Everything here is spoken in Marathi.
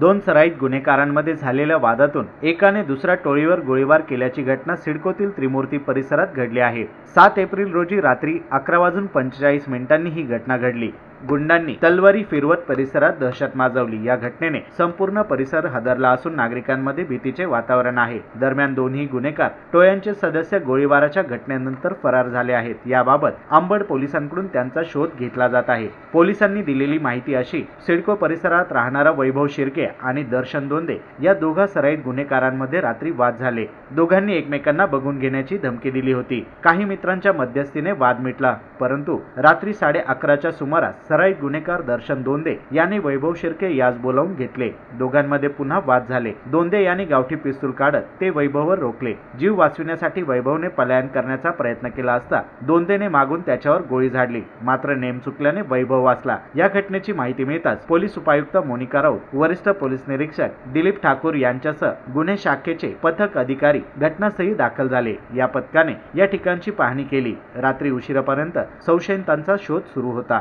दोन सराईत गुन्हेगारांमध्ये झालेल्या वादातून एकाने दुसऱ्या टोळीवर गोळीबार केल्याची घटना सिडकोतील त्रिमूर्ती परिसरात घडली आहे. सात एप्रिल रोजी रात्री अकरा वाजून पंचेचाळीस मिनिटांनी ही घटना घडली. गुंडांनी तलवारी फिरवत परिसरात दहशत माजवली. या घटनेने संपूर्ण परिसर हादरला असून नागरिकांमध्ये भीतीचे वातावरण आहे. दरम्यान दोन्ही गुन्हेगार टोळ्यांचे सदस्य गोळीबाराच्या घटनेनंतर फरार झाले आहेत. याबाबत आंबड पोलिसांकडून त्यांचा शोध घेतला जात आहे. पोलिसांनी दिलेली माहिती अशी सिडको परिसरात राहणारा वैभव शिर्के आणि दर्शन दोंदे या दोघा सराईत गुन्हेगारांमध्ये रात्री वाद झाले. दोघांनी एकमेकांना बघून घेण्याची धमकी दिली होती. काही मित्रांच्या मध्यस्थीने वाद मिटला परंतु रात्री साडे अकराच्या सुमारास सराईत गुन्हेगार दर्शन दोंदे यांनी वैभव शिर्के यास बोलावून घेतले. दोघांमध्ये पुन्हा वाद झाले. दोंदे यांनी गावठी पिस्तूल काढत ते वैभववर रोखले. जीव वाचविण्यासाठी वैभवने पलायन करण्याचा प्रयत्न केला असता दोंदेने मागून त्याच्यावर गोळी झाडली. मात्र नेम चुकल्याने वैभव वाचला. या घटनेची माहिती मिळताच पोलीस उपायुक्त मोनिका राऊत वरिष्ठ पोलीस निरीक्षक दिलीप ठाकूर यांच्यासह गुन्हे शाखेचे पथक अधिकारी घटनास्थळी दाखल झाले. या पथकाने या ठिकाणची पाहणी केली. रात्री उशिरापर्यंत संशयितांचा शोध सुरू होता.